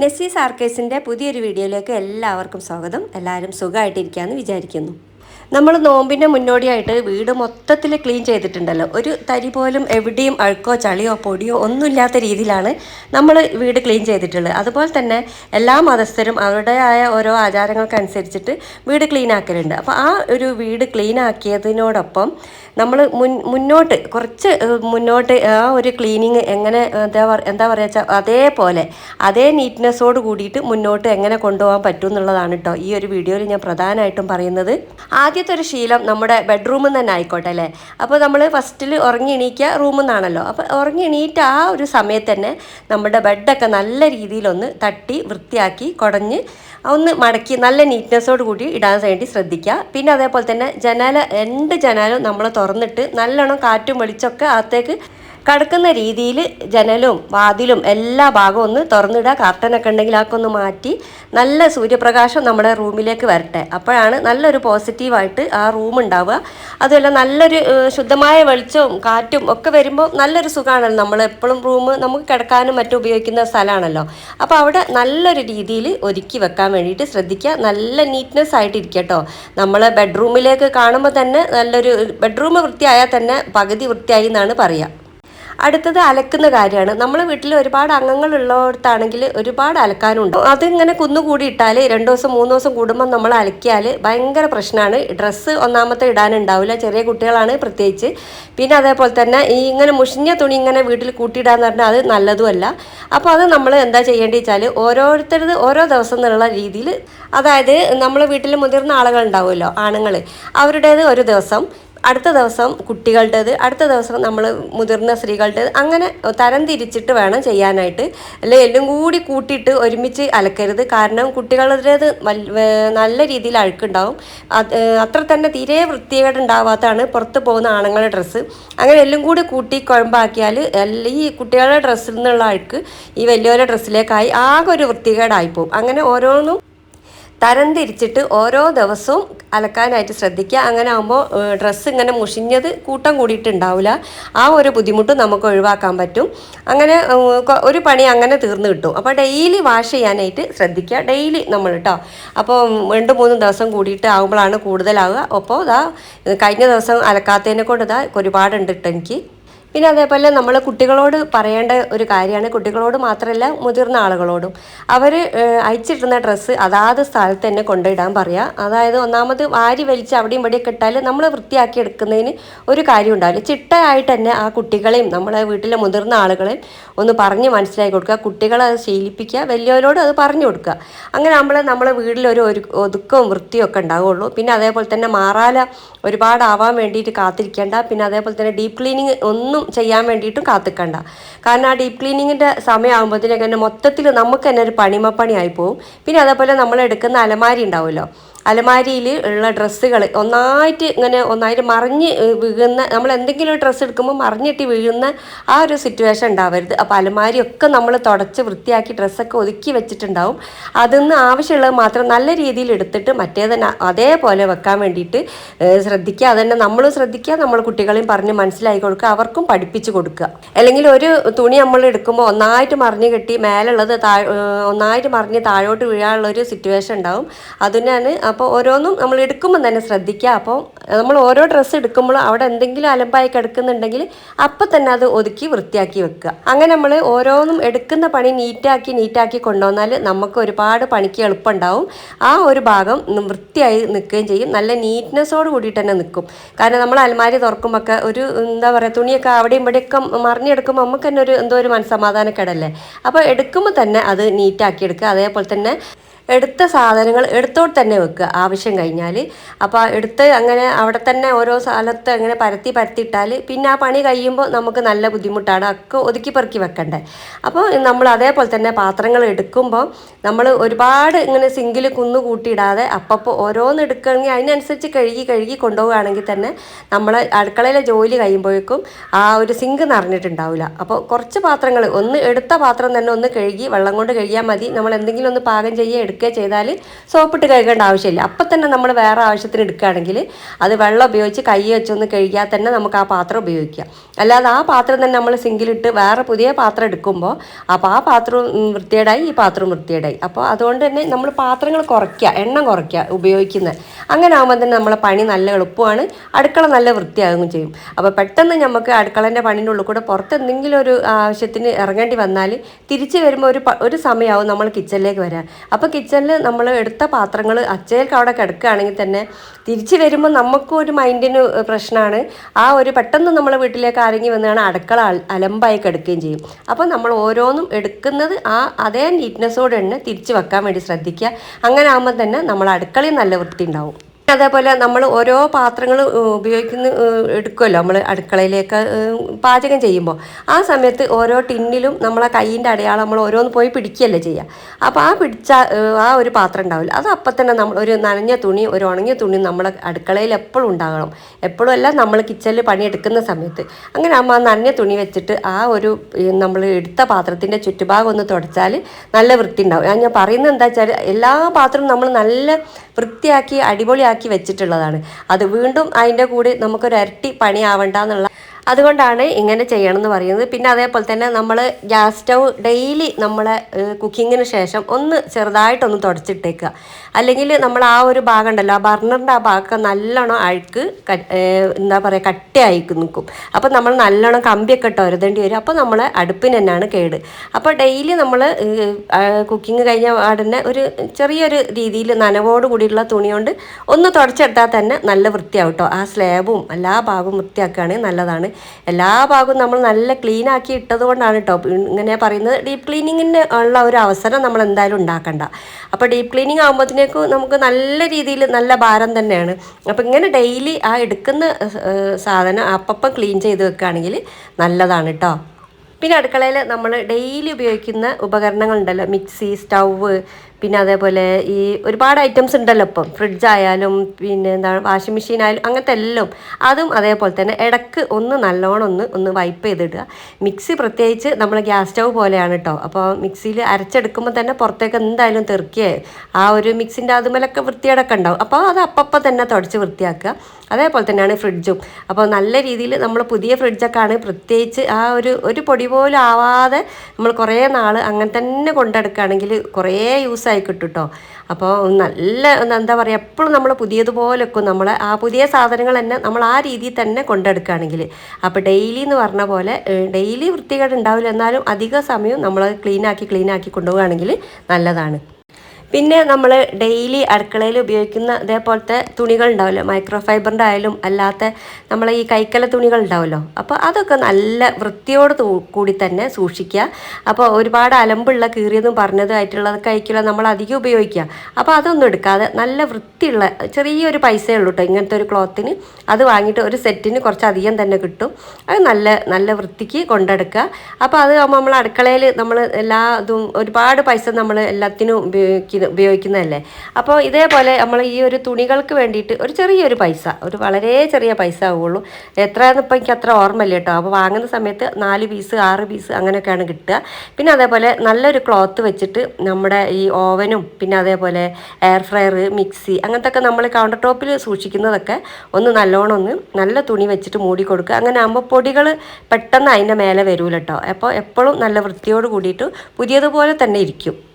നെസീസ് സാർക്കേസിന്റെ പുതിയൊരു വീഡിയോയിലേക്ക് എല്ലാവർക്കും സ്വാഗതം. എല്ലാവരും സുഖമായിട്ടിരിക്കുകയെന്ന് വിചാരിക്കുന്നു. നമ്മൾ നോമ്പിന്റെ മുന്നോടിയായിട്ട് വീട് മൊത്തത്തിൽ ക്ലീൻ ചെയ്തിട്ടുണ്ടല്ലോ. ഒരു തരി പോലും എവിടെയും അഴുക്കോ ചളിയോ പൊടിയോ ഒന്നുമില്ലാത്ത രീതിയിലാണ് നമ്മൾ വീട് ക്ലീൻ ചെയ്തിട്ടുള്ളത്. അതുപോലെ തന്നെ എല്ലാ മതസ്ഥരും അവരുടേതായ ഓരോ ആചാരങ്ങൾക്കനുസരിച്ചിട്ട് വീട് ക്ലീൻ ആക്കലുണ്ട്. അപ്പോൾ ആ ഒരു വീട് ക്ലീൻ ആക്കിയതിനോടൊപ്പം നമ്മൾ മുൻ മുന്നോട്ട് കുറച്ച് മുന്നോട്ട് ആ ഒരു ക്ലീനിങ് എങ്ങനെ എന്താ എന്താ പറയുക വെച്ചാൽ അതേപോലെ അതേ നീറ്റ്നെസ്സോട് കൂടിയിട്ട് മുന്നോട്ട് എങ്ങനെ കൊണ്ടുപോകാൻ പറ്റും എന്നുള്ളതാണ് കേട്ടോ ഈ ഒരു വീഡിയോയിൽ ഞാൻ പ്രധാനമായിട്ടും പറയുന്നത്. ആദ്യത്തെ ഒരു ശീലം നമ്മുടെ ബെഡ്റൂമിൽ തന്നെ ആയിക്കോട്ടെ അല്ലേ? അപ്പോൾ നമ്മൾ ഫസ്റ്റിൽ ഉറങ്ങി എണീക്കുക റൂമിൽ നിന്നാണല്ലോ അപ്പോൾ ഉറങ്ങി എണീറ്റ് ആ ഒരു സമയത്ത് തന്നെ നമ്മുടെ ബെഡൊക്കെ നല്ല രീതിയിലൊന്ന് തട്ടി വൃത്തിയാക്കി കുടഞ്ഞ് ഒന്ന് മടക്കി നല്ല നീറ്റ്നെസ്സോട് കൂടി ഇടാൻ വേണ്ടി ശ്രദ്ധിക്കുക. പിന്നെ അതേപോലെ തന്നെ ജനാല രണ്ട് ജനാലും നമ്മൾ തുറന്നിട്ട് നല്ലോണം കാറ്റും വെളിച്ചമൊക്കെ അകത്തേക്ക് കടക്കുന്ന രീതിയിൽ ജനലും വാതിലും എല്ലാ ഭാഗവും ഒന്ന് തുറന്നിടുക. കർട്ടനൊക്കെ ഉണ്ടെങ്കിൽ അതൊക്കെ ഒന്ന് മാറ്റി നല്ല സൂര്യപ്രകാശം നമ്മുടെ റൂമിലേക്ക് വരട്ടെ. അപ്പോഴാണ് നല്ലൊരു പോസിറ്റീവായിട്ട് ആ റൂം ഉണ്ടാവുക. അതുമല്ല നല്ലൊരു ശുദ്ധമായ വെളിച്ചവും കാറ്റും ഒക്കെ വരുമ്പോൾ നല്ലൊരു സുഖമാണല്ലോ നമ്മൾ എപ്പോഴും റൂം നമുക്ക് കിടക്കാനും മറ്റും ഉപയോഗിക്കുന്ന സ്ഥലമാണല്ലോ. അപ്പോൾ അവിടെ നല്ലൊരു രീതിയിൽ ഒരുക്കി വെക്കാൻ വേണ്ടിയിട്ട് ശ്രദ്ധിക്കുക. നല്ല നീറ്റ്നെസ് ആയിട്ട് ഇരിക്കട്ടോ നമ്മൾ ബെഡ്റൂമിലേക്ക് കാണുമ്പോൾ തന്നെ നല്ലൊരു ബെഡ്റൂം വൃത്തിയായാൽ തന്നെ പകുതി വൃത്തിയായി എന്നാണ് പറയുക. അടുത്തത് അലക്കുന്ന കാര്യമാണ്. നമ്മൾ വീട്ടിൽ ഒരുപാട് അംഗങ്ങൾ ഉള്ളിടത്താണെങ്കിൽ ഒരുപാട് അലക്കാനുണ്ട്. അതിങ്ങനെ കുന്നുകൂടി ഇട്ടാൽ രണ്ട് ദിവസം മൂന്ന് ദിവസം കൂടുമ്പോൾ നമ്മൾ അലക്കിയാൽ ഭയങ്കര പ്രശ്നമാണ് ഡ്രസ്സ് ഒന്നാമത്തെ ഇടാനുണ്ടാവില്ല. ചെറിയ കുട്ടികളാണ് പ്രത്യേകിച്ച്. പിന്നെ അതേപോലെ തന്നെ ഈ ഇങ്ങനെ മുഷിഞ്ഞ തുണി ഇങ്ങനെ വീട്ടിൽ കൂട്ടിയിടാന്ന് പറഞ്ഞാൽ അത് നല്ലതുമല്ല. അപ്പോൾ അത് നമ്മൾ എന്താ ചെയ്യേണ്ടത് വെച്ചാൽ ഓരോരുത്തരത് ഓരോ ദിവസം എന്നുള്ള രീതിയിൽ അതായത് നമ്മൾ വീട്ടിൽ മുതിർന്ന ആളുകൾ ഉണ്ടാവുമല്ലോ ആണുങ്ങൾ അവരുടേത് ഒരു ദിവസം. അടുത്ത ദിവസം കുട്ടികളുടേത് അടുത്ത ദിവസം നമ്മൾ മുതിർന്ന സ്ത്രീകളുടേത് അങ്ങനെ തരം തിരിച്ചിട്ട് വേണം ചെയ്യാനായിട്ട്. അല്ലെ എല്ലാം കൂടി കൂട്ടിയിട്ട് ഒരുമിച്ച് അലക്കരുത്. കാരണം കുട്ടികളുടേത് നല്ല രീതിയിൽ അഴുക്കുണ്ടാവും. അത് അത്ര തന്നെ തീരെ വൃത്തികേട് ഉണ്ടാവാത്തതാണ് പുറത്ത് പോകുന്ന ആണുങ്ങളുടെ ഡ്രസ്സ്. അങ്ങനെ എല്ലാം കൂടി കൂട്ടി കുഴമ്പാക്കിയാൽ ഈ കുട്ടികളുടെ ഡ്രസ്സിൽ നിന്നുള്ള അഴുക്ക് ഈ വലിയവരുടെ ഡ്രസ്സിലേക്കായി ആകെ ഒരു വൃത്തികേടായി പോകും അങ്ങനെ ഓരോന്നും തരം തിരിച്ചിട്ട് ഓരോ ദിവസവും അലക്കാനായിട്ട് ശ്രദ്ധിക്കുക. അങ്ങനെ ആകുമ്പോൾ ഡ്രസ്സ് ഇങ്ങനെ മുഷിഞ്ഞത് കൂട്ടം കൂടിയിട്ടുണ്ടാവില്ല ആ ഒരു ബുദ്ധിമുട്ട് നമുക്ക് ഒഴിവാക്കാൻ പറ്റും. അങ്ങനെ ഒരു പണി അങ്ങനെ തീർന്നു കിട്ടും. അപ്പോൾ ഡെയിലി വാഷ് ചെയ്യാനായിട്ട് ശ്രദ്ധിക്കുക. ഡെയിലി നമ്മൾ കേട്ടോ അപ്പോൾ രണ്ട് മൂന്ന് ദിവസം കൂടിയിട്ട് ആകുമ്പോഴാണ് കൂടുതലാവുക. അപ്പോൾ ഇതാ കഴിഞ്ഞ ദിവസം അലക്കാത്തതിനെ കൊണ്ട് ഇതാ ഒരുപാടുണ്ട് കേട്ടോ എനിക്ക്. പിന്നെ അതേപോലെ നമ്മൾ കുട്ടികളോട് പറയേണ്ട ഒരു കാര്യമാണ്. കുട്ടികളോട് മാത്രമല്ല മുതിർന്ന ആളുകളോടും. അവർ അയച്ചിട്ടുന്ന ഡ്രസ്സ് അതാത് സ്ഥലത്ത് തന്നെ കൊണ്ടിടാൻ പറയുക അതായത് ഒന്നാമത് വാരി വലിച്ച് അവിടെയും ഇവിടെയൊക്കെ ഇട്ടാൽ നമ്മൾ വൃത്തിയാക്കി എടുക്കുന്നതിന് ഒരു കാര്യം ഉണ്ടാവില്ല. ചിട്ടയായിട്ട് തന്നെ ആ കുട്ടികളെയും നമ്മളെ വീട്ടിലെ മുതിർന്ന ആളുകളെയും ഒന്ന് പറഞ്ഞ് മനസ്സിലാക്കി കൊടുക്കുക. കുട്ടികളെ അത് ശീലിപ്പിക്കുക. വലിയവരോട് അത് പറഞ്ഞു കൊടുക്കുക. അങ്ങനെ നമ്മൾ നമ്മളെ വീട്ടിലൊരു ഒരു ഒതുക്കവും വൃത്തിയും ഒക്കെ ഉണ്ടാവുള്ളൂ. പിന്നെ അതേപോലെ തന്നെ മാറാല ഒരുപാട് ആവാൻ വേണ്ടിയിട്ട് കാത്തിരിക്കേണ്ട. പിന്നെ അതേപോലെ തന്നെ ഡീപ് ക്ലീനിങ് ഒന്നും ചെയ്യാൻ വേണ്ടിയിട്ടും കാത്തിക്കണ്ട. കാരണം ആ ഡീപ് ക്ലീനിങ്ങിന്റെ സമയമാകുമ്പോഴത്തേക്കും തന്നെ മൊത്തത്തിൽ നമുക്ക് തന്നെ ഒരു പണിമപ്പണിയായി പോകും പിന്നെ അതേപോലെ നമ്മൾ എടുക്കുന്ന അലമാരി ഉണ്ടാവുമല്ലോ. അലമാരിയിൽ ഉള്ള ഡ്രസ്സുകൾ ഒന്നായിട്ട് ഇങ്ങനെ ഒന്നായിട്ട് മറിഞ്ഞ് വീഴുന്ന നമ്മൾ എന്തെങ്കിലും ഒരു ഡ്രസ്സ് എടുക്കുമ്പോൾ മറിഞ്ഞിട്ട് വീഴുന്ന ആ ഒരു സിറ്റുവേഷൻ ഉണ്ടാവരുത്. അപ്പോൾ അലമാരിയൊക്കെ നമ്മൾ തുടച്ച് വൃത്തിയാക്കി ഡ്രസ്സൊക്കെ ഒതുക്കി വെച്ചിട്ടുണ്ടാവും. അതിൽ നിന്ന് ആവശ്യമുള്ളത് മാത്രം നല്ല രീതിയിൽ എടുത്തിട്ട് മറ്റേത് ന- അതേപോലെ വെക്കാൻ വേണ്ടിയിട്ട് ശ്രദ്ധിക്കുക. അതന്നെ നമ്മളും ശ്രദ്ധിക്കുക നമ്മൾ കുട്ടികളെയും പറഞ്ഞ് മനസ്സിലാക്കി കൊടുക്കുക അവർക്കും പഠിപ്പിച്ച് കൊടുക്കുക. അല്ലെങ്കിൽ ഒരു തുണി നമ്മൾ എടുക്കുമ്പോൾ ഒന്നായിട്ട് മറിഞ്ഞ് കെട്ടി മേലുള്ളത് താഴ് ഒന്നായിട്ട് മറിഞ്ഞ് താഴോട്ട് വീഴാനുള്ള ഒരു സിറ്റുവേഷൻ ഉണ്ടാവും. അതിനാണ് അപ്പോൾ ഓരോന്നും നമ്മൾ എടുക്കുമ്പോൾ തന്നെ ശ്രദ്ധിക്കുക. അപ്പോൾ നമ്മൾ ഓരോ ഡ്രസ്സ് എടുക്കുമ്പോഴും അവിടെ എന്തെങ്കിലും അലമ്പായി കിടക്കുന്നുണ്ടെങ്കിൽ അപ്പം തന്നെ അത് ഒതുക്കി വൃത്തിയാക്കി വെക്കുക. അങ്ങനെ നമ്മൾ ഓരോന്നും എടുക്കുന്ന പണി നീറ്റാക്കി നീറ്റാക്കി കൊണ്ടുവന്നാൽ നമുക്ക് ഒരുപാട് പണിക്ക് എളുപ്പമുണ്ടാവും. ആ ഒരു ഭാഗം വൃത്തിയായി നിൽക്കുകയും ചെയ്യും. നല്ല നീറ്റ്നെസ്സോട് കൂടിയിട്ട് തന്നെ നിൽക്കും. കാരണം നമ്മൾ അലമാരി തുറക്കുമ്പോൾ ഒക്കെ ഒരു എന്താ പറയുക തുണിയൊക്കെ അവിടെയും ഇവിടെയൊക്കെ മറിഞ്ഞെടുക്കുമ്പോൾ നമുക്ക് തന്നെ ഒരു എന്തോ ഒരു മനസ്സമാധാനക്കേടല്ലേ? അപ്പോൾ എടുക്കുമ്പോൾ തന്നെ അത് നീറ്റാക്കി എടുക്കുക. അതേപോലെ തന്നെ എടുത്ത സാധനങ്ങൾ എടുത്തോട്ട് തന്നെ വെക്കുക. ആവശ്യം കഴിഞ്ഞാൽ. അപ്പോൾ എടുത്ത് അങ്ങനെ അവിടെ തന്നെ ഓരോ സ്ഥലത്ത് അങ്ങനെ പരത്തി പരത്തിയിട്ടാൽ പിന്നെ ആ പണി കഴിയുമ്പോൾ നമുക്ക് നല്ല ബുദ്ധിമുട്ടാണ്. ഒക്കെ ഒതുക്കി പെറുക്കി വെക്കണ്ടേ. അപ്പോൾ നമ്മൾ അതേപോലെ തന്നെ പാത്രങ്ങൾ എടുക്കുമ്പോൾ നമ്മൾ ഒരുപാട് ഇങ്ങനെ സിങ്കിൽ കുന്നു കൂട്ടിയിടാതെ അപ്പപ്പോൾ ഓരോന്ന് എടുക്കുകയാണെങ്കിൽ അതിനനുസരിച്ച് കഴുകി കഴുകി കൊണ്ടുപോവുകയാണെങ്കിൽ തന്നെ നമ്മൾ അടുക്കളയിലെ ജോലി കഴിയുമ്പോഴേക്കും ആ ഒരു സിങ്ക് നിറഞ്ഞിട്ടുണ്ടാവില്ല. അപ്പോൾ കുറച്ച് പാത്രങ്ങൾ ഒന്ന് എടുത്ത പാത്രം തന്നെ ഒന്ന് കഴുകി വെള്ളം കൊണ്ട് കഴുകിയാൽ മതി. നമ്മൾ എന്തെങ്കിലും ഒന്ന് പാകം ചെയ്യുക എടുക്കുക ചെയ്താൽ സോപ്പിട്ട് കഴുകേണ്ട ആവശ്യമില്ല. അപ്പം തന്നെ നമ്മൾ വേറെ ആവശ്യത്തിന് എടുക്കുകയാണെങ്കിൽ അത് വെള്ളം ഉപയോഗിച്ച് കൈ വെച്ചൊന്ന് കഴുകിയാൽ തന്നെ നമുക്ക് ആ പാത്രം ഉപയോഗിക്കാം. അല്ലാതെ ആ പാത്രം തന്നെ നമ്മൾ സിങ്കിലിട്ട് വേറെ പുതിയ പാത്രം എടുക്കുമ്പോൾ അപ്പോൾ ആ പാത്രം വൃത്തിയേടായി ഈ പാത്രം വൃത്തികേടായി. അപ്പോൾ അതുകൊണ്ട് തന്നെ നമ്മൾ പാത്രങ്ങൾ കുറയ്ക്കുക എണ്ണം കുറയ്ക്കുക ഉപയോഗിക്കുന്നത്. അങ്ങനെ ആകുമ്പോൾ തന്നെ നമ്മളെ പണി നല്ല എളുപ്പമാണ്. അടുക്കള നല്ല വൃത്തിയാകുകയും ചെയ്യും. അപ്പോൾ പെട്ടെന്ന് നമുക്ക് അടുക്കളേന്റെ പണിന്റെ ഉള്ളിൽ കൂടെ പുറത്ത് എന്തെങ്കിലും ഒരു ആവശ്യത്തിന് ഇറങ്ങേണ്ടി വന്നാൽ തിരിച്ച് വരുമ്പോൾ ഒരു ഒരു സമയമാവും നമ്മൾ കിച്ചണിലേക്ക് വരാൻ. അപ്പോൾ കിച്ചണിൽ നമ്മൾ എടുത്ത പാത്രങ്ങൾ അച്ചയിലേക്ക് അവിടെ കിടക്കുകയാണെങ്കിൽ തന്നെ തിരിച്ച് വരുമ്പോൾ നമുക്കും ഒരു മൈൻഡിന് പ്രശ്നമാണ് ആ ഒരു പെട്ടെന്ന് നമ്മൾ വീട്ടിലേക്ക് ആരെങ്കിലും വന്നാണ് അടുക്കള അലമ്പായി കിടക്കുകയും ചെയ്യും. അപ്പോൾ നമ്മൾ ഓരോന്നും എടുക്കുന്നത് ആ അതേ നീറ്റ്നെസ്സോടെ തന്നെ തിരിച്ച് വെക്കാൻ വേണ്ടി ശ്രദ്ധിക്കുക. അങ്ങനെ ആകുമ്പോൾ തന്നെ നമ്മൾ അടുക്കളയും നല്ല വൃത്തി ഉണ്ടാവും അതേപോലെ നമ്മൾ ഓരോ പാത്രങ്ങൾ ഉപയോഗിക്കുന്ന എടുക്കുമല്ലോ നമ്മൾ അടുക്കളയിലേക്ക് പാചകം ചെയ്യുമ്പോൾ ആ സമയത്ത് ഓരോ ടിന്നിലും നമ്മളെ കൈയിന്റെ അടയാളം നമ്മൾ ഓരോന്ന് പോയി പിടിക്കുകയല്ലേ ചെയ്യുക അപ്പോൾ ആ പിടിച്ച ആ ഒരു പാത്രം ഉണ്ടാവില്ല. അത് അപ്പം തന്നെ നമ്മൾ ഒരു നനഞ്ഞ തുണി ഒരു ഉണങ്ങിയ തുണി നമ്മളെ അടുക്കളയിൽ എപ്പോഴും ഉണ്ടാകണം. എപ്പോഴും അല്ല നമ്മൾ കിച്ചണിൽ പണിയെടുക്കുന്ന സമയത്ത്. അങ്ങനെ ആ നനഞ്ഞ തുണി വെച്ചിട്ട് ആ ഒരു നമ്മൾ എടുത്ത പാത്രത്തിന്റെ ചുറ്റുഭാഗം ഒന്ന് തുടച്ചാൽ നല്ല വൃത്തി ഉണ്ടാവും ഞാൻ പറയുന്നത് എന്താ വെച്ചാൽ എല്ലാ പാത്രവും നമ്മൾ നല്ല വൃത്തിയാക്കി അടിപൊളിയാക്കി വെച്ചിട്ടുള്ളതാണ്. അത് വീണ്ടും അതിന്റെ കൂടി നമുക്കൊരു ഇരട്ടി പണിയാവണ്ട എന്നുള്ള അതുകൊണ്ടാണ് ഇങ്ങനെ ചെയ്യണം എന്ന് പറയുന്നത്. പിന്നെ അതേപോലെ തന്നെ നമ്മൾ ഗ്യാസ് സ്റ്റൗ ഡെയിലി നമ്മളെ കുക്കിങ്ങിന് ശേഷം ഒന്ന് ചെറുതായിട്ടൊന്ന് തുടച്ചിട്ടേക്കുക. അല്ലെങ്കിൽ നമ്മൾ ആ ഒരു ഭാഗം ഉണ്ടല്ലോ ആ ബർണറിന്റെ ആ ഭാഗമൊക്കെ നല്ലോണം അഴുക്ക് എന്താ പറയുക കട്ടിയായി നിൽക്കും അപ്പോൾ നമ്മൾ നല്ലോണം കമ്പിയൊക്കെ ഇട്ട് ഒരുതേണ്ടി വരും. അപ്പോൾ നമ്മളെ അടുപ്പിന് തന്നെയാണ് കേട്. അപ്പോൾ ഡെയിലി നമ്മൾ കുക്കിംഗ് കഴിഞ്ഞ പാടന്നെ ഒരു ചെറിയൊരു രീതിയിൽ നനവോട് കൂടിയുള്ള തുണി കൊണ്ട് ഒന്ന് തുടച്ചെടുത്താൽ തന്നെ നല്ല വൃത്തിയാവും കേട്ടോ ആ സ്ലാബും എല്ലാ ഭാഗവും വൃത്തിയാക്കുകയാണെങ്കിൽ നല്ലതാണ്. എല്ലാ ഭാഗവും നമ്മൾ നല്ല ക്ലീൻ ആക്കി ഇട്ടത് കൊണ്ടാണ് കേട്ടോ ഇങ്ങനെ പറയുന്നത് ഡീപ്പ് ക്ലീനിങ്ങിന് ഉള്ള ഒരു അവസരം നമ്മൾ എന്തായാലും ഉണ്ടാക്കണ്ട. അപ്പോൾ ഡീപ്പ് ക്ലീനിങ് ആകുമ്പോഴത്തേക്കും നമുക്ക് നല്ല രീതിയിൽ നല്ല ഭാരം തന്നെയാണ്. അപ്പോൾ ഇങ്ങനെ ഡെയിലി ആ എടുക്കുന്ന സാധനം അപ്പം ക്ലീൻ ചെയ്ത് വെക്കുകയാണെങ്കിൽ നല്ലതാണ് കേട്ടോ പിന്നെ അടുക്കളയിൽ നമ്മൾ ഡെയിലി ഉപയോഗിക്കുന്ന ഉപകരണങ്ങളുണ്ടല്ലോ. മിക്സി സ്റ്റൗവ് പിന്നെ അതേപോലെ ഈ ഒരുപാട് ഐറ്റംസ് ഉണ്ടല്ലോ ഇപ്പം. ഫ്രിഡ്ജ് ആയാലും പിന്നെ എന്താണ് വാഷിംഗ് മെഷീൻ ആയാലും അങ്ങനത്തെ എല്ലാം. അതും അതേപോലെ തന്നെ ഇടയ്ക്ക് ഒന്ന് നല്ലോണം ഒന്ന് ഒന്ന് വൈപ്പ് ചെയ്തിടുക. മിക്സി പ്രത്യേകിച്ച് നമ്മൾ ഗ്യാസ് സ്റ്റൗ പോലെയാണ് കേട്ടോ അപ്പോൾ മിക്സിയിൽ അരച്ചെടുക്കുമ്പോൾ തന്നെ പുറത്തേക്ക് എന്തായാലും തെറുക്കിയേ ആ ഒരു മിക്സിന്റെ അതുമേലൊക്കെ വൃത്തിയടക്കം ഉണ്ടാവും. അപ്പോൾ അത് അപ്പം തന്നെ തുടച്ച് വൃത്തിയാക്കുക. അതേപോലെ തന്നെയാണ് ഫ്രിഡ്ജും അപ്പോൾ നല്ല രീതിയിൽ നമ്മൾ പുതിയ ഫ്രിഡ്ജൊക്കെ ആണ് പ്രത്യേകിച്ച് ആ ഒരു ഒരു പൊടി പോലും ആവാതെ നമ്മൾ കുറേ നാൾ അങ്ങനെ തന്നെ കൊണ്ടെടുക്കുകയാണെങ്കിൽ കുറേ യൂസ് ആയി കിട്ടും കേട്ടോ അപ്പോൾ നല്ല എന്താ പറയുക എപ്പോഴും നമ്മൾ പുതിയതുപോലെ വെക്കും നമ്മൾ ആ പുതിയ സാധനങ്ങൾ തന്നെ നമ്മൾ ആ രീതിയിൽ തന്നെ കൊണ്ടെടുക്കുകയാണെങ്കിൽ. അപ്പോൾ ഡെയിലി എന്ന് പറഞ്ഞ പോലെ ഡെയിലി വൃത്തികേട് ഉണ്ടാവില്ല എന്നാലും അധിക സമയം നമ്മൾ ക്ലീനാക്കി ക്ലീനാക്കി കൊണ്ടുപോവുകയാണെങ്കിൽ നല്ലതാണ്. പിന്നെ നമ്മൾ ഡെയിലി അടുക്കളയിൽ ഉപയോഗിക്കുന്ന ഇതേപോലത്തെ തുണികൾ ഉണ്ടാവുമല്ലോ മൈക്രോ ഫൈബറിന്റെ ആയാലും അല്ലാത്ത നമ്മളെ ഈ കൈക്കല തുണികൾ ഉണ്ടാവുമല്ലോ അപ്പോൾ അതൊക്കെ നല്ല വൃത്തിയോട് കൂടി തന്നെ സൂക്ഷിക്കുക. അപ്പോൾ ഒരുപാട് അലമ്പുള്ള കീറിയതും പറഞ്ഞതും ആയിട്ടുള്ളതൊക്കെ ആയിരിക്കില്ല നമ്മൾ അധികം ഉപയോഗിക്കുക. അപ്പോൾ അതൊന്നും എടുക്കാതെ നല്ല വൃത്തിയുള്ള ചെറിയൊരു പൈസയേ ഉള്ളൂ കേട്ടോ ഇങ്ങനത്തെ ഒരു ക്ലോത്തിന്. അത് വാങ്ങിയിട്ട് ഒരു സെറ്റിന് കുറച്ചധികം തന്നെ കിട്ടും. അത് നല്ല നല്ല വൃത്തിക്ക് കൊണ്ടെടുക്കുക. അപ്പോൾ അത് നമ്മൾ അടുക്കളയിൽ നമ്മൾ എല്ലാ ഇതും ഒരുപാട് പൈസ നമ്മൾ എല്ലാത്തിനും ഉപയോഗിക്കുന്ന ഉപയോഗിക്കുന്നതല്ലേ? അപ്പോൾ ഇതേപോലെ നമ്മൾ ഈ ഒരു തുണികൾക്ക് വേണ്ടിയിട്ട് ഒരു ചെറിയൊരു പൈസ ഒരു വളരെ ചെറിയ പൈസ ആവുള്ളൂ. എത്രയാണെന്ന് ഇപ്പം എനിക്ക് അത്ര ഓർമ്മയില്ല കേട്ടോ. അപ്പോൾ വാങ്ങുന്ന സമയത്ത് നാല് പീസ് ആറ് പീസ് അങ്ങനെയൊക്കെയാണ് കിട്ടുക. പിന്നെ അതേപോലെ നല്ലൊരു ക്ലോത്ത് വെച്ചിട്ട് നമ്മുടെ ഈ ഓവനും പിന്നെ അതേപോലെ എയർ ഫ്രയർ മിക്സി അങ്ങനത്തെ ഒക്കെ നമ്മൾ കൗണ്ടർ ടോപ്പിൽ സൂക്ഷിക്കുന്നതൊക്കെ ഒന്ന് നല്ലോണം ഒന്ന് നല്ല തുണി വെച്ചിട്ട് മൂടി കൊടുക്കുക. അങ്ങനെ ആകുമ്പോൾ പൊടികൾ പെട്ടെന്ന് അതിന്റെ മേലെ വരൂല കേട്ടോ. അപ്പോൾ എപ്പോഴും നല്ല വൃത്തിയോട് കൂടിയിട്ട് പുതിയതുപോലെ തന്നെ ഇരിക്കും.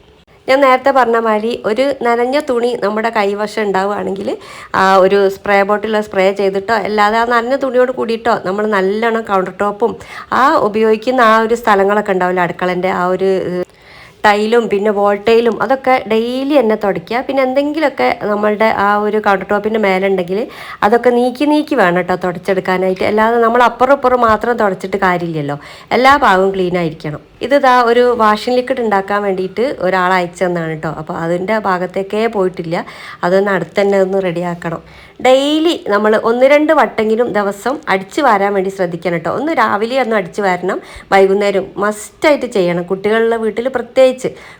ഞാൻ നേരത്തെ പറഞ്ഞ മാതിരി ഒരു നനഞ്ഞ തുണി നമ്മുടെ കൈവശം ഉണ്ടാവുകയാണെങ്കിൽ ആ ഒരു സ്പ്രേ ബോട്ടിൽ സ്പ്രേ ചെയ്തിട്ടോ അല്ലാതെ ആ നനഞ്ഞ തുണിയോട് കൂടിയിട്ടോ നമ്മൾ നല്ലോണം കൗണ്ടർ ടോപ്പും ആ ഉപയോഗിക്കുന്ന ആ ഒരു സ്ഥലങ്ങളൊക്കെ ഉണ്ടാവില്ല അടുക്കളന്റെ ആ ഒരു ടൈലും പിന്നെ വോൾട്ടയിലും അതൊക്കെ ഡെയിലി തന്നെ തുടയ്ക്കുക. പിന്നെ എന്തെങ്കിലുമൊക്കെ നമ്മളുടെ ആ ഒരു കൗണ്ടർ ടോപ്പിന്റെ മേലുണ്ടെങ്കിൽ അതൊക്കെ നീക്കി നീക്കി വേണം കേട്ടോ തുടച്ചെടുക്കാനായിട്ട്. അല്ലാതെ നമ്മൾ അപ്പുറം ഇപ്പുറം മാത്രം തുടച്ചിട്ട് കാര്യമില്ലല്ലോ. എല്ലാ ഭാഗവും ക്ലീൻ ആയിരിക്കണം. ഇത് ഇതാ ഒരു വാഷിംഗ് ലിക്വിഡ് ഉണ്ടാക്കാൻ വേണ്ടിയിട്ട് ഒരാൾ അയച്ചു തന്നാണ് കേട്ടോ. അപ്പോൾ അതിന്റെ ഭാഗത്തേക്കേ പോയിട്ടില്ല. അതൊന്ന് അടുത്ത് തന്നെ ഒന്ന് റെഡിയാക്കണം ഡെയിലി നമ്മൾ ഒന്ന് രണ്ട് വട്ടെങ്കിലും ദിവസം അടിച്ചു വാരാൻ വേണ്ടി ശ്രദ്ധിക്കണം കേട്ടോ. ഒന്ന് രാവിലെ ഒന്ന് അടിച്ചു വാരണം. വൈകുന്നേരം മസ്റ്റായിട്ട് ചെയ്യണം. കുട്ടികളുടെ വീട്ടിൽ പ്രത്യേകിച്ച്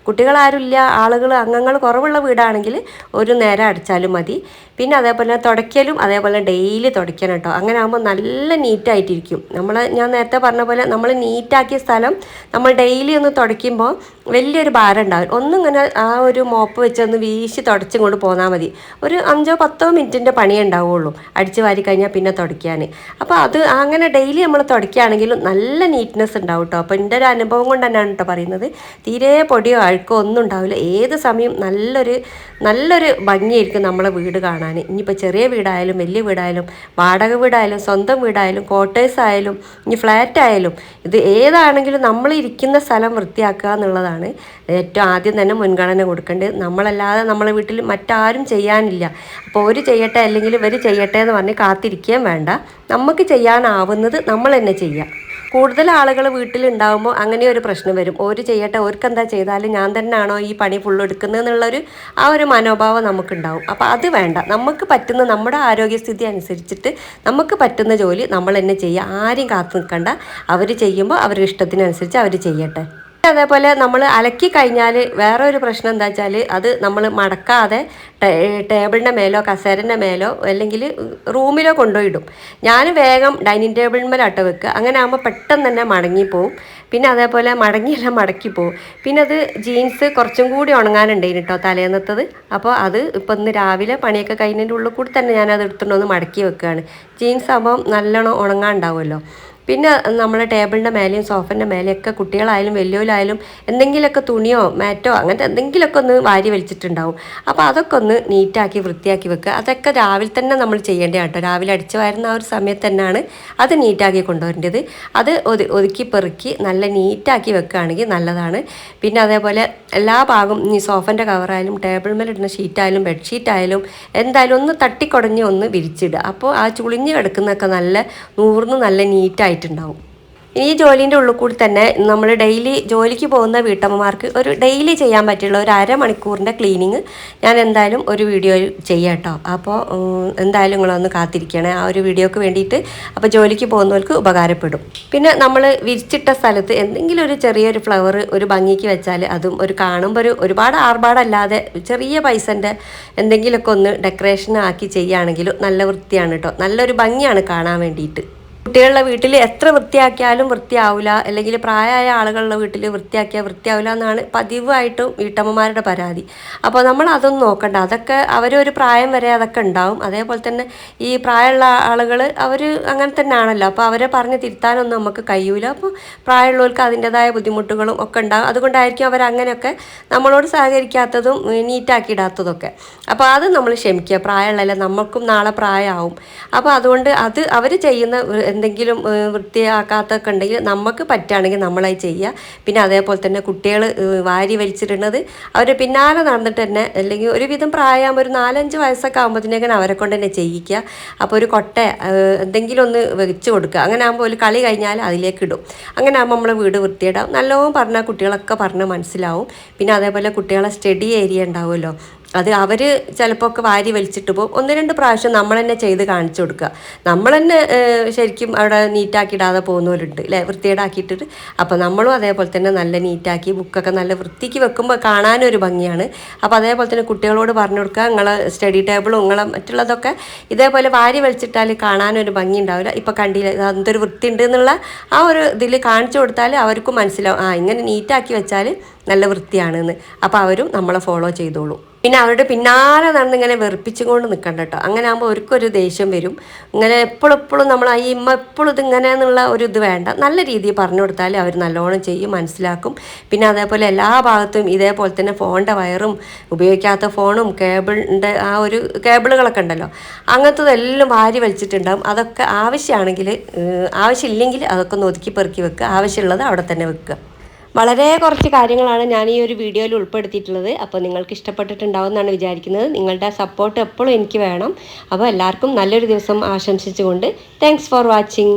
കുട്ടികളാരുമില്ല ആളുകൾ അംഗങ്ങൾ കുറവുള്ള വീടാണെങ്കിൽ ഒരു നേരം അടിച്ചാലും മതി. പിന്നെ അതേപോലെ തുടയ്ക്കലും അതേപോലെ ഡെയിലി തുടയ്ക്കണം കേട്ടോ അങ്ങനെ ആകുമ്പോൾ നല്ല നീറ്റായിട്ടിരിക്കും നമ്മൾ ഞാൻ നേരത്തെ പറഞ്ഞ പോലെ നമ്മൾ നീറ്റാക്കിയ സ്ഥലം നമ്മൾ ഡെയിലി ഒന്ന് തുടയ്ക്കുമ്പോൾ വലിയൊരു ഭാരം ഉണ്ടാവും. ഒന്നും ഇങ്ങനെ ആ ഒരു മോപ്പ് വെച്ചൊന്ന് വീശി തുടച്ചും കൊണ്ട് പോന്നാൽ മതി. ഒരു അഞ്ചോ പത്തോ മിനിറ്റിന്റെ പണിയേ ഉണ്ടാവുള്ളൂ അടിച്ച് വാരി കഴിഞ്ഞാൽ പിന്നെ തുടയ്ക്കാൻ അപ്പോൾ അത് അങ്ങനെ ഡെയിലി നമ്മൾ തുടയ്ക്കുകയാണെങ്കിലും നല്ല നീറ്റ്നെസ് ഉണ്ടാവും കേട്ടോ അപ്പോൾ എന്റെ ഒരു അനുഭവം കൊണ്ട് തന്നെയാണ് കേട്ടോ പറയുന്നത്. തീരെ പൊടിയോ അഴുക്കോ ഒന്നും ഉണ്ടാവില്ല. ഏത് സമയം നല്ലൊരു നല്ലൊരു ഭംഗിയായിരിക്കും നമ്മളെ വീട് കാണാൻ. ഇനിയിപ്പോൾ ചെറിയ വീടായാലും വലിയ വീടായാലും വാടക വീടായാലും സ്വന്തം വീടായാലും ക്വാർട്ടേഴ്സ് ആയാലും ഇനി ഫ്ലാറ്റ് ആയാലും ഇത് ഏതാണെങ്കിലും നമ്മൾ ഇരിക്കുന്ന സ്ഥലം വൃത്തിയാക്കുക എന്നുള്ളതാണ് ഏറ്റവും ആദ്യം തന്നെ മുൻഗണന കൊടുക്കേണ്ടത്. നമ്മളല്ലാതെ നമ്മളെ വീട്ടിൽ മറ്റാരും ചെയ്യാനില്ല. അപ്പോൾ ഒരു ചെയ്യട്ടെ അല്ലെങ്കിൽ ഇവർ ചെയ്യട്ടെ എന്ന് പറഞ്ഞ് കാത്തിരിക്കുകയും വേണ്ട. നമുക്ക് ചെയ്യാനാവുന്നത് നമ്മൾ തന്നെ ചെയ്യാം കൂടുതൽ ആളുകൾ വീട്ടിലുണ്ടാകുമ്പോൾ അങ്ങനെ ഒരു പ്രശ്നം വരും. ഓര് ചെയ്യട്ടെ ഓർക്ക് എന്താ ചെയ്താലും ഞാൻ തന്നെയാണോ ഈ പണി ഫുള്ള് എടുക്കുന്നത് എന്നുള്ളൊരു ആ ഒരു മനോഭാവം നമുക്കുണ്ടാവും. അപ്പോൾ അത് വേണ്ട. നമുക്ക് പറ്റുന്ന നമ്മുടെ ആരോഗ്യസ്ഥിതി അനുസരിച്ചിട്ട് നമുക്ക് പറ്റുന്ന ജോലി നമ്മൾ തന്നെ ചെയ്യുക. ആരും കാത്തു നിൽക്കണ്ട. അവർ ചെയ്യുമ്പോൾ അവരുടെ ഇഷ്ടത്തിനനുസരിച്ച് അവർ ചെയ്യട്ടെ. അതേപോലെ നമ്മൾ അലക്കി കഴിഞ്ഞാൽ വേറെ ഒരു പ്രശ്നം എന്താ വെച്ചാൽ അത് നമ്മൾ മടക്കാതെ ടേബിളിന്റെ മേലോ കസേരന്റെ മേലോ അല്ലെങ്കിൽ റൂമിലോ കൊണ്ടുപോയിടും. ഞാൻ വേഗം ഡൈനിങ് ടേബിളിന്മേലാട്ടോ വെക്കുക. അങ്ങനെ ആകുമ്പോൾ പെട്ടെന്ന് തന്നെ മടങ്ങിപ്പോവും പിന്നെ അതേപോലെ മടങ്ങിയല്ല മടക്കി പോവും. പിന്നെ അത് ജീൻസ് കുറച്ചും കൂടി ഉണങ്ങാനുണ്ടെങ്കിൽ കേട്ടോ തലേന്നത്തത്. അപ്പോൾ അത് ഇപ്പം ഇന്ന് രാവിലെ പണിയൊക്കെ കഴിഞ്ഞതിന്റെ ഉള്ളിൽ കൂടി തന്നെ ഞാനത് എടുത്തുകൊണ്ടൊന്ന് മടക്കി വെക്കുകയാണ്. ജീൻസ് ആകുമ്പോൾ നല്ലോണം ഉണങ്ങാണ്ടാവുമല്ലോ. പിന്നെ നമ്മളെ ടേബിളിന്റെ മേലെയും സോഫന്റെ മേലെയൊക്കെ കുട്ടികളായാലും വലിയവരായാലും എന്തെങ്കിലുമൊക്കെ തുണിയോ മാറ്റോ അങ്ങനത്തെ എന്തെങ്കിലുമൊക്കെ ഒന്ന് വാരി വലിച്ചിട്ടുണ്ടാവും. അപ്പോൾ അതൊക്കെ ഒന്ന് നീറ്റാക്കി വൃത്തിയാക്കി വെക്കുക. അതൊക്കെ രാവിലെ തന്നെ നമ്മൾ ചെയ്യേണ്ടത് കേട്ടോ. രാവിലെ അടിച്ചു വരുന്ന ആ ഒരു സമയത്ത് തന്നെയാണ് അത് നീറ്റാക്കി കൊണ്ടുവരേണ്ടത്. അത് ഒതു ഒതുക്കി പെറുക്കി നല്ല നീറ്റാക്കി വെക്കുകയാണെങ്കിൽ നല്ലതാണ്. പിന്നെ അതേപോലെ എല്ലാ ഭാഗവും ഈ സോഫന്റെ കവറായാലും ടേബിൾ മേലിടുന്ന ഷീറ്റായാലും ബെഡ്ഷീറ്റായാലും എന്തായാലും ഒന്ന് തട്ടിക്കുടഞ്ഞ് ഒന്ന് വിരിച്ചിടുക. അപ്പോൾ ആ ചുളിഞ്ഞ് കിടക്കുന്നതൊക്കെ നല്ല നൂറിന് നല്ല നീറ്റായിട്ടുണ്ടാവും ഈ ജോലീന്റെ ഉള്ളിൽ കൂടി തന്നെ നമ്മൾ ഡെയിലി ജോലിക്ക് പോകുന്ന വീട്ടമ്മമാർക്ക് ഒരു ഡെയിലി ചെയ്യാൻ പറ്റിയുള്ള ഒരു അരമണിക്കൂറിന്റെ ക്ലീനിങ് ഞാൻ എന്തായാലും ഒരു വീഡിയോ ചെയ്യാം കേട്ടോ അപ്പോൾ എന്തായാലും നിങ്ങളൊന്ന് കാത്തിരിക്കണേ. ആ ഒരു വീഡിയോക്ക് വേണ്ടിയിട്ട് അപ്പോൾ ജോലിക്ക് പോകുന്നവർക്ക് ഉപകാരപ്പെടും. പിന്നെ നമ്മൾ വിരിച്ചിട്ട സ്ഥലത്ത് എന്തെങ്കിലും ഒരു ചെറിയൊരു ഫ്ലവർ ഒരു ഭംഗിക്ക് വെച്ചാൽ അതും ഒരു കാണുമ്പോൾ ഒരു ഒരുപാട് ആർഭാടല്ലാതെ ചെറിയ പൈസന്റെ എന്തെങ്കിലുമൊക്കെ ഒന്ന് ഡെക്കറേഷൻ ആക്കി ചെയ്യുകയാണെങ്കിൽ നല്ല വൃത്തിയാണ് കേട്ടോ നല്ലൊരു ഭംഗിയാണ് കാണാൻ വേണ്ടിയിട്ട്. കുട്ടികളുടെ വീട്ടിൽ എത്ര വൃത്തിയാക്കിയാലും വൃത്തിയാവില്ല അല്ലെങ്കിൽ പ്രായമായ ആളുകളുടെ വീട്ടിൽ വൃത്തിയാക്കിയാൽ വൃത്തിയാവില്ല എന്നാണ് പതിവായിട്ടും വീട്ടമ്മമാരുടെ പരാതി. അപ്പോൾ നമ്മൾ അതൊന്നും നോക്കണ്ട. അതൊക്കെ അവരൊരു പ്രായം വരെ അതൊക്കെ ഉണ്ടാവും. അതേപോലെ തന്നെ ഈ പ്രായമുള്ള ആളുകൾ അവർ അങ്ങനെ തന്നെ ആണല്ലോ അപ്പോൾ അവരെ പറഞ്ഞ് തിരുത്താനൊന്നും നമുക്ക് കഴിയൂല. അപ്പോൾ പ്രായമുള്ളവർക്ക് അതിന്റെതായ ബുദ്ധിമുട്ടുകളും ഒക്കെ ഉണ്ടാകും അതുകൊണ്ടായിരിക്കും അവർ അങ്ങനെയൊക്കെ നമ്മളോട് സഹകരിക്കാത്തതും നീറ്റാക്കി ഇടാത്തതൊക്കെ അപ്പോൾ അത് നമ്മൾ ക്ഷമിക്കുക. പ്രായമുള്ളതല്ല നമുക്കും നാളെ പ്രായമാവും. അപ്പോൾ അതുകൊണ്ട് അത് അവർ ചെയ്യുന്ന എന്തെങ്കിലും വൃത്തിയാക്കാത്തൊക്കെ ഉണ്ടെങ്കിൽ നമുക്ക് പറ്റുകയാണെങ്കിൽ നമ്മളായി ചെയ്യുക. പിന്നെ അതേപോലെ തന്നെ കുട്ടികൾ വാരി വലിച്ചിടുന്നത് അവർ പിന്നാലെ നടന്നിട്ട് തന്നെ അല്ലെങ്കിൽ ഒരുവിധം പ്രായം ഒരു നാലഞ്ച് വയസ്സൊക്കെ ആകുമ്പോഴത്തേക്കും അവരെ കൊണ്ട് തന്നെ ചെയ്യിക്കുക. അപ്പോൾ ഒരു കൊട്ട എന്തെങ്കിലും ഒന്ന് വെച്ച് കൊടുക്കുക. അങ്ങനെ ആകുമ്പോൾ ഒരു കളി കഴിഞ്ഞാൽ അതിലേക്ക് ഇടും. അങ്ങനെ ആകുമ്പോൾ നമ്മളെ വീട് വൃത്തിയിടാം നല്ലോണം പറഞ്ഞാൽ കുട്ടികളൊക്കെ പറഞ്ഞ് മനസ്സിലാവും. പിന്നെ അതേപോലെ കുട്ടികളെ സ്റ്റഡി ഏരിയ ഉണ്ടാവുമല്ലോ. അത് അവർ ചിലപ്പോൾ ഒക്കെ വാരി വലിച്ചിട്ട് പോകും. ഒന്ന് രണ്ട് പ്രാവശ്യം നമ്മൾ തന്നെ ചെയ്ത് കാണിച്ചു കൊടുക്കുക. നമ്മൾ തന്നെ ശരിക്കും അവിടെ നീറ്റാക്കിയിടാതെ പോകുന്നവരുണ്ട് അല്ലേ വൃത്തിയേടാക്കിയിട്ടിട്ട് അപ്പോൾ നമ്മളും അതേപോലെ തന്നെ നല്ല നീറ്റാക്കി ബുക്കൊക്കെ നല്ല വൃത്തിക്ക് വെക്കുമ്പോൾ കാണാനും ഒരു ഭംഗിയാണ്. അപ്പോൾ അതേപോലെ തന്നെ കുട്ടികളോട് പറഞ്ഞു കൊടുക്കുക. നിങ്ങളെ സ്റ്റഡി ടേബിളും നിങ്ങളെ മറ്റുള്ളതൊക്കെ ഇതേപോലെ വാരി വലിച്ചിട്ടാൽ കാണാനൊരു ഭംഗി ഉണ്ടാവില്ല. ഇപ്പോൾ കണ്ടില്ല അതെന്തൊരു വൃത്തി ഉണ്ട് എന്നുള്ള ആ ഒരു ഇതിൽ കാണിച്ചു കൊടുത്താൽ അവർക്കും മനസ്സിലാവും. ആ ഇങ്ങനെ നീറ്റാക്കി വെച്ചാൽ നല്ല വൃത്തിയാണെന്ന്. അപ്പോൾ അവരും നമ്മളെ ഫോളോ ചെയ്തോളും. പിന്നെ അവരുടെ പിന്നാലെ നടന്ന് ഇങ്ങനെ വെറുപ്പിച്ചുകൊണ്ട് നിൽക്കണ്ട കേട്ടോ അങ്ങനെ ആകുമ്പോൾ ഒരുക്കൊരു ദേഷ്യം വരും. ഇങ്ങനെ എപ്പോഴും എപ്പോഴും നമ്മൾ ഈ ഇമ്മ എപ്പോഴും ഇതിങ്ങനെ എന്നുള്ള ഒരു ഇത് വേണ്ട. നല്ല രീതിയിൽ പറഞ്ഞു കൊടുത്താൽ അവർ നല്ലോണം ചെയ്യും മനസ്സിലാക്കും. പിന്നെ അതേപോലെ എല്ലാ ഭാഗത്തും ഇതേപോലെ തന്നെ ഫോണിന്റെ വയറും ഉപയോഗിക്കാത്ത ഫോണും കേബിളിന്റെ ആ ഒരു കേബിളുകളൊക്കെ ഉണ്ടല്ലോ. അങ്ങനത്തതെല്ലാം വാരി വലിച്ചിട്ടുണ്ടാകും അതൊക്കെ ആവശ്യമാണെങ്കിൽ ആവശ്യമില്ലെങ്കിൽ അതൊക്കെ ഒന്ന് ഒതുക്കി പെറുക്കി വെക്കുക. ആവശ്യമുള്ളത് അവിടെ തന്നെ വെക്കുക. വളരെ കുറച്ച് കാര്യങ്ങളാണ് ഞാൻ ഈ ഒരു വീഡിയോയിൽ ഉൾപ്പെടുത്തിയിട്ടുള്ളത്. അപ്പോൾ നിങ്ങൾക്ക് ഇഷ്ടപ്പെട്ടിട്ടുണ്ടാവും എന്നാണ് വിചാരിക്കുന്നത്. നിങ്ങളുടെ സപ്പോർട്ട് എപ്പോഴും എനിക്ക് വേണം. അപ്പോൾ എല്ലാവർക്കും നല്ലൊരു ദിവസം ആശംസിച്ചുകൊണ്ട് താങ്ക്സ് ഫോർ വാച്ചിങ്